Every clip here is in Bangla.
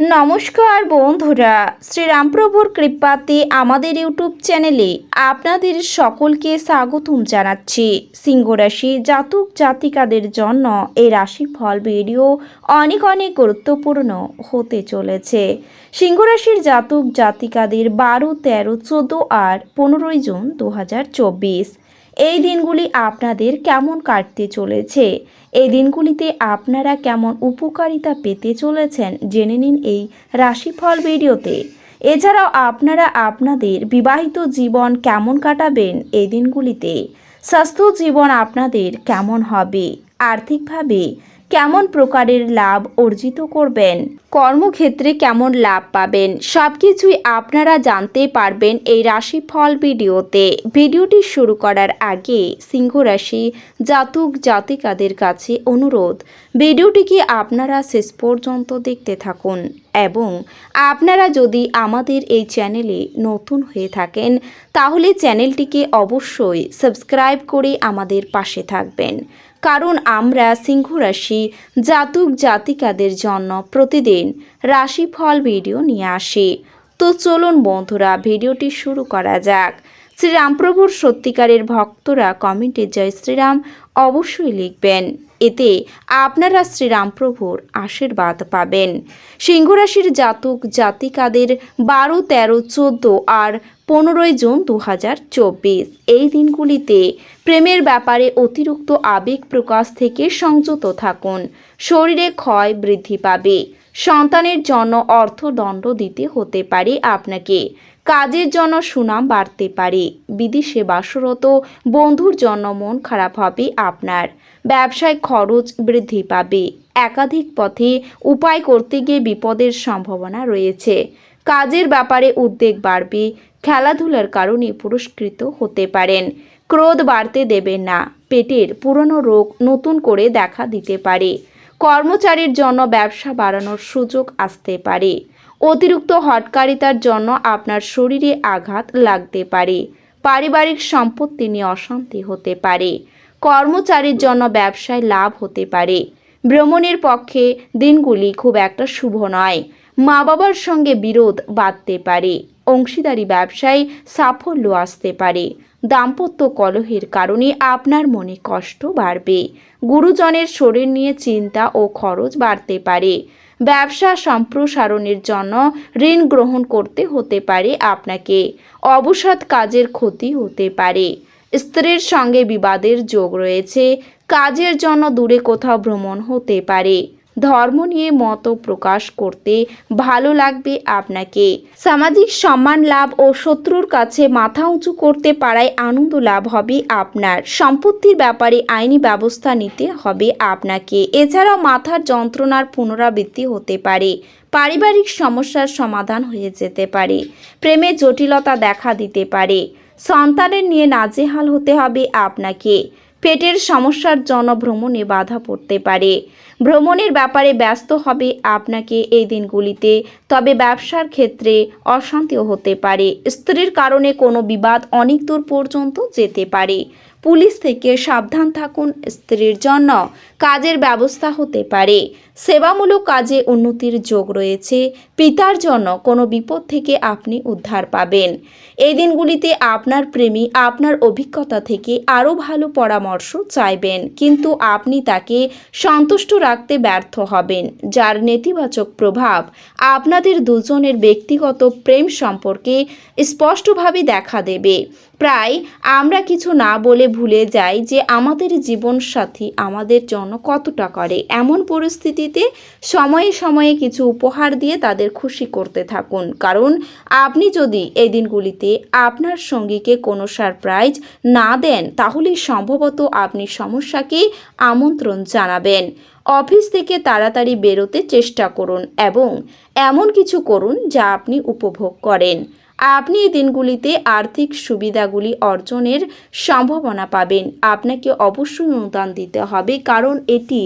নমস্কার বন্ধুরা, শ্রীরামপ্রভুর কৃপাতে আমাদের ইউটিউব চ্যানেলে আপনাদের সকলকে স্বাগতম জানাচ্ছি। সিংহরাশি জাতক জাতিকাদের জন্য এই রাশিফল ভিডিও অনেক অনেক গুরুত্বপূর্ণ হতে চলেছে। সিংহরাশির জাতক জাতিকাদের বারো, তেরো, চোদ্দ আর পনেরোই জুন দু হাজার চব্বিশ। এই দিনগুলি আপনাদের কেমন কাটতে চলেছে? এই দিনগুলিতে আপনারা কেমন উপকারিতা পেতে চলেছেন? জেনে নিন এই রাশিফল ভিডিওতে। এছাড়াও আপনারা আপনাদের বিবাহিত জীবন কেমন কাটাবেন এই দিনগুলিতে? স্বাস্থ্য জীবন আপনাদের কেমন হবে? আর্থিকভাবে কেমন প্রকারের লাভ অর্জিত করবেন? কর্মক্ষেত্রে কেমন লাভ পাবেন? সব কিছুই আপনারা জানতে পারবেন এই রাশিফল ভিডিওতে। ভিডিওটি শুরু করার আগে সিংহ রাশি জাতক জাতিকাদের কাছে অনুরোধ ভিডিওটিকে আপনারা শেষ পর্যন্ত দেখতে থাকুন এবং আপনারা যদি আমাদের এই চ্যানেলে নতুন হয়ে থাকেন, তাহলে চ্যানেলটিকে অবশ্যই সাবস্ক্রাইব করে আমাদের পাশে থাকবেন। কারণ আমরা সিংহ রাশি, জাতক জাতিকাদের জন্য প্রতিদিন রাশিফল ভিডিও নিয়ে আসি। তো চলুন বন্ধুরা ভিডিওটি শুরু করা যাক। শ্রীরামপ্রভুর সত্যিকারের ভক্তরা কমেন্টে জয় শ্রীরাম অবশ্যই লিখবেন। এতে আপনারা শ্রীরামপ্রভুর আশীর্বাদ পাবেন। সিংহরাশির জাতক জাতিকাদের বারো, তেরো, চোদ্দ আর পনেরোই জুন দু হাজার চব্বিশ। এই দিনগুলিতে প্রেমের ব্যাপারে অতিরিক্ত আবেগ প্রকাশ থেকে সংযত থাকুন। শরীরে ক্ষয় বৃদ্ধি পাবে। সন্তানের জন্য অর্থদণ্ড দিতে হতে পারে আপনাকে। কাজের জন্য সুনাম বাড়তে পারে। বিদেশে বাসরত বন্ধুর জন্য মন খারাপ হবে আপনার। ব্যবসায় খরচ বৃদ্ধি পাবে। একাধিক পথে উপায় করতে গিয়ে বিপদের সম্ভাবনা রয়েছে। কাজের ব্যাপারে উদ্বেগ বাড়বে। খেলাধুলার কারণে পুরস্কৃত হতে পারেন। ক্রোধ বাড়তে দেবেন না। পেটের পুরনো রোগ নতুন করে দেখা দিতে পারে। কর্মচারীর জন্য ব্যবসা বাড়ানোর সুযোগ আসতে পারে। অতিরিক্ত হটকারিতার জন্য আপনার শরীরে আঘাত লাগতে পারে। পারিবারিক সম্পত্তি নিয়ে অশান্তি হতে পারে। কর্মচারীর জন্য ব্যবসায় লাভ হতে পারে। ভ্রমণের পক্ষে দিনগুলি খুব একটা শুভ নয়। মা বাবার সঙ্গে বিরোধ বাঁধতে পারে। অংশীদারি ব্যবসায় সাফল্য আসতে পারে। দাম্পত্য কলহের কারণে আপনার মনে কষ্ট বাড়বে। গুরুজনের শরীর নিয়ে চিন্তা ও খরচ বাড়তে পারে। ব্যবসা সম্প্রসারণের জন্য ঋণ গ্রহণ করতে হতে পারে আপনাকে। অবসাদ কাজের ক্ষতি হতে পারে। স্ত্রীর সঙ্গে বিবাদের যোগ রয়েছে। কাজের জন্য দূরে কোথাও ভ্রমণ হতে পারে। ধর্ম নিয়ে মত প্রকাশ করতে ভালো লাগবে আপনাকে। সামাজিক সম্মান লাভ ও শত্রুর কাছে মাথা উঁচু করতে পারায় আনন্দ লাভ হবে আপনার। সম্পত্তির ব্যাপারে আইনি ব্যবস্থা নিতে হবে আপনাকে। এছাড়াও মাথার যন্ত্রণার পুনরাবৃত্তি হতে পারে। পারিবারিক সমস্যার সমাধান হয়ে যেতে পারে। প্রেমে জটিলতা দেখা দিতে পারে। সন্তানের নিয়ে নাজেহাল হতে হবে আপনাকে। পেটের সমস্যার জন্য ভ্রমণে বাধা পড়তে পারে। ভ্রমণের ব্যাপারে ব্যস্ত হবে আপনাকে এই দিনগুলিতে, তবে ব্যবসার ক্ষেত্রে অশান্তিও হতে পারে। স্ত্রীর কারণে কোনো বিবাদ অনেক দূর পর্যন্ত যেতে পারে। পুলিশ থেকে সাবধান থাকুন স্ত্রীর জন্য। কাজের ব্যবস্থা হতে পারে। সেবামূলক কাজে উন্নতির যোগ রয়েছে। পিতার জন্য কোনো বিপদ থেকে আপনি উদ্ধার পাবেন। এই দিনগুলিতে আপনার প্রেমী আপনার অভিজ্ঞতা থেকে আরও ভালো পরামর্শ চাইবেন। কিন্তু আপনি তাকে সন্তুষ্ট রাখতে ব্যর্থ হবেন, যার নেতিবাচক প্রভাব আপনাদের দুজনের ব্যক্তিগত প্রেম সম্পর্কে স্পষ্টভাবে দেখা দেবে। প্রায় আমরা কিছু না বলে ভুলে যাই যে আমাদের জীবনসাথী আমাদের জন্য কতটা করে। এমন পরিস্থিতিতে সময়ে সময়ে কিছু উপহার দিয়ে তাদের খুশি করতে থাকুন। কারণ আপনি যদি এই দিনগুলিতে আপনার সঙ্গীকে কোনো সারপ্রাইজ না দেন তাহলে সম্ভবত আপনি সমস্যাকে আমন্ত্রণ জানাবেন। অফিস থেকে তাড়াতাড়ি বেরোতে চেষ্টা করুন এবং এমন কিছু করুন যা আপনি উপভোগ করেন। আপনি এই দিনগুলিতে আর্থিক সুবিধাগুলি অর্জনের সম্ভাবনা পাবেন। আপনাকে অবশ্যই অনুদান দিতে হবে, কারণ এটি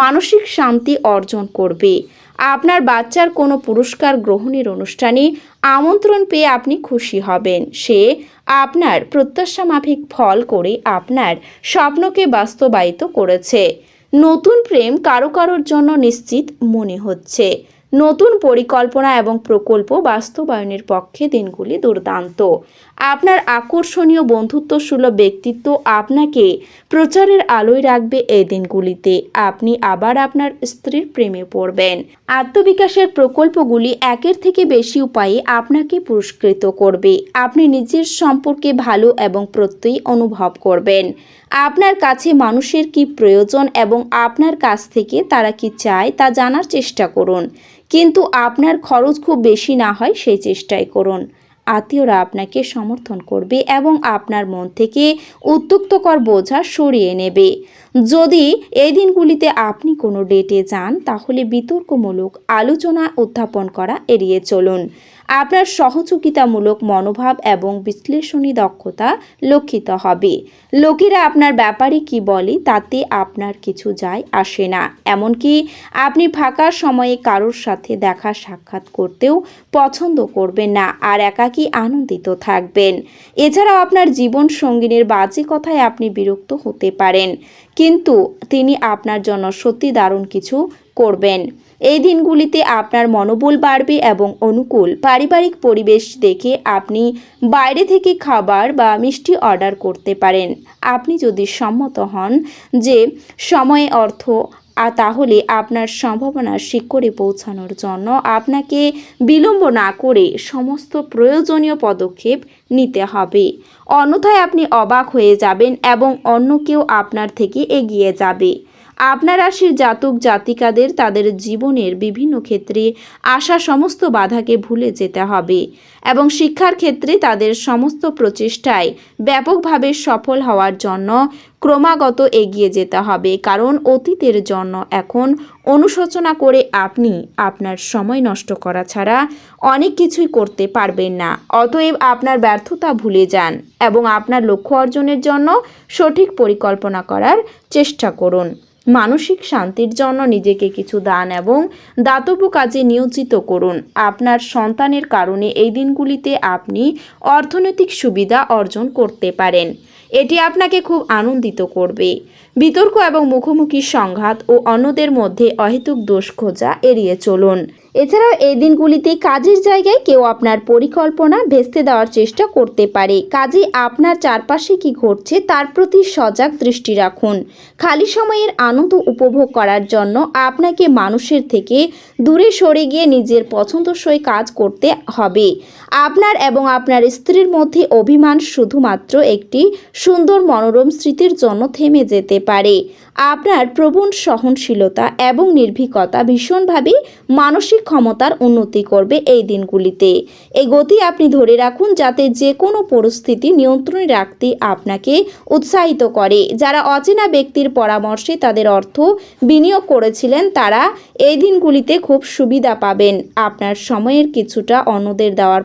মানসিক শান্তি অর্জন করবে। আপনার বাচ্চার কোনো পুরস্কার গ্রহণের অনুষ্ঠানে আমন্ত্রণ পেয়ে আপনি খুশি হবেন। সে আপনার প্রত্যাশা মাফিক ফল করে আপনার স্বপ্নকে বাস্তবায়িত করেছে। নতুন প্রেম কারও কারোর জন্য নিশ্চিত মনে হচ্ছে। নতুন পরিকল্পনা এবং প্রকল্প বাস্তবায়নের পক্ষে দিনগুলি দুর্দান্ত। আপনার আকর্ষণীয় বন্ধুত্বসুলভ ব্যক্তিত্ব আপনাকে প্রচারের আলোয় রাখবে এই দিনগুলিতে। আপনি আবার আপনার স্ত্রীর প্রেমে পড়বেন। আত্মবিকাশের প্রকল্পগুলি একের থেকে বেশি উপায়ে আপনাকে পুরস্কৃত করবে। আপনি নিজের সম্পর্কে ভালো এবং প্রত্যয়ী অনুভব করবেন। আপনার কাছে মানুষের কি প্রয়োজন এবং আপনার কাছ থেকে তারা কি চায় তা জানার চেষ্টা করুন। কিন্তু আপনার খরচ খুব বেশি না হয় সেই চেষ্টাই করুন। আত্মীয়রা আপনাকে সমর্থন করবে এবং আপনার মন থেকে উদ্যুক্তকর বোঝা সরিয়ে নেবে। যদি এই দিনগুলিতে আপনি কোনো ডেটে যান, তাহলে বিতর্কমূলক আলোচনা উত্থাপন করা এড়িয়ে চলুন। আপনার সহযোগিতামূলক মনোভাব এবং বিশ্লেষণী দক্ষতা লক্ষিত হবে। লোকেরা আপনার ব্যাপারে কি বলে তাতে আপনার কিছু যায় আসে না। এমনকি আপনি ফাঁকা সময়ে কারোর সাথে দেখা সাক্ষাৎ করতেও পছন্দ করবেন না আর একাকী আনন্দিত থাকবেন। এছাড়াও আপনার জীবন সঙ্গিনীর বাজে কথায় আপনি বিরক্ত হতে পারেন। কিন্তু তিনি আপনার জন্য সত্যি দারুণ কিছু করবেন। এই দিনগুলিতে আপনার মনোবল বাড়বে এবং অনুকূল পারিবারিক পরিবেশ দেখে আপনি বাইরে থেকে খাবার বা মিষ্টি অর্ডার করতে পারেন। আপনি যদি সম্মত হন যে সময়ে অর্থ আর তাহলে আপনার সম্ভাবনার শিখরে পৌঁছানোর জন্য আপনাকে বিলম্ব না করে সমস্ত প্রয়োজনীয় পদক্ষেপ নিতে হবে। অন্যথায় আপনি অবাক হয়ে যাবেন এবং অন্য কেউ আপনার থেকে এগিয়ে যাবে। আপনার রাশির জাতক, জাতিকাদের তাদের জীবনের বিভিন্ন ক্ষেত্রে আসা সমস্ত বাধাকে ভুলে যেতে হবে এবং শিক্ষার ক্ষেত্রে তাদের সমস্ত প্রচেষ্টায় ব্যাপকভাবে সফল হওয়ার জন্য ক্রমাগত এগিয়ে যেতে হবে। কারণ অতীতের জন্য এখন অনুশোচনা করে আপনি আপনার সময় নষ্ট করা ছাড়া অনেক কিছুই করতে পারবেন না। অতএব আপনার ব্যর্থতা ভুলে যান এবং আপনার লক্ষ্য অর্জনের জন্য সঠিক পরিকল্পনা করার চেষ্টা করুন। মানসিক শান্তির জন্য নিজেকে কিছু দান এবং দাতব্য কাজে নিয়োজিত করুন। আপনার সন্তানের কারণে এই দিনগুলিতে আপনি অর্থনৈতিক সুবিধা অর্জন করতে পারেন। এটি আপনাকে খুব আনন্দিত করবে। বিতর্ক এবং মুখোমুখি সংঘাত ও অন্যদের মধ্যে অহেতুক দোষ খোঁজা এড়িয়ে চলুন। এছাড়াও এই দিনগুলিতে কাজের জায়গায় কেউ আপনার পরিকল্পনা ভেস্তে দেওয়ার চেষ্টা করতে পারে। কাজে আপনার চারপাশে কি ঘটছে তার প্রতি সজাগ দৃষ্টি রাখুন। খালি সময়ের আনন্দ উপভোগ করার জন্য আপনাকে মানুষের থেকে দূরে সরে গিয়ে নিজের পছন্দসই কাজ করতে হবে। আপনার এবং আপনার স্ত্রীর মধ্যে অভিমান শুধুমাত্র একটি সুন্দর মনোরম স্মৃতির জন্য থেমে যেতে পারে। আপনার প্রবণ সহনশীলতা এবং নির্ভীকতা ভীষণভাবে মানসিক ক্ষমতার উন্নতি করবে এই দিনগুলিতে। এই গতি আপনি ধরে রাখুন যাতে যে কোনো পরিস্থিতি নিয়ন্ত্রণে রাখতে আপনাকে উৎসাহিত করে। যারা অচেনা ব্যক্তির পরামর্শে তাদের অর্থ বিনিয়োগ করেছিলেন, তারা এই দিনগুলিতে খুব সুবিধা পাবেন। আপনার সময়ের কিছুটা অন্যদের দেওয়ার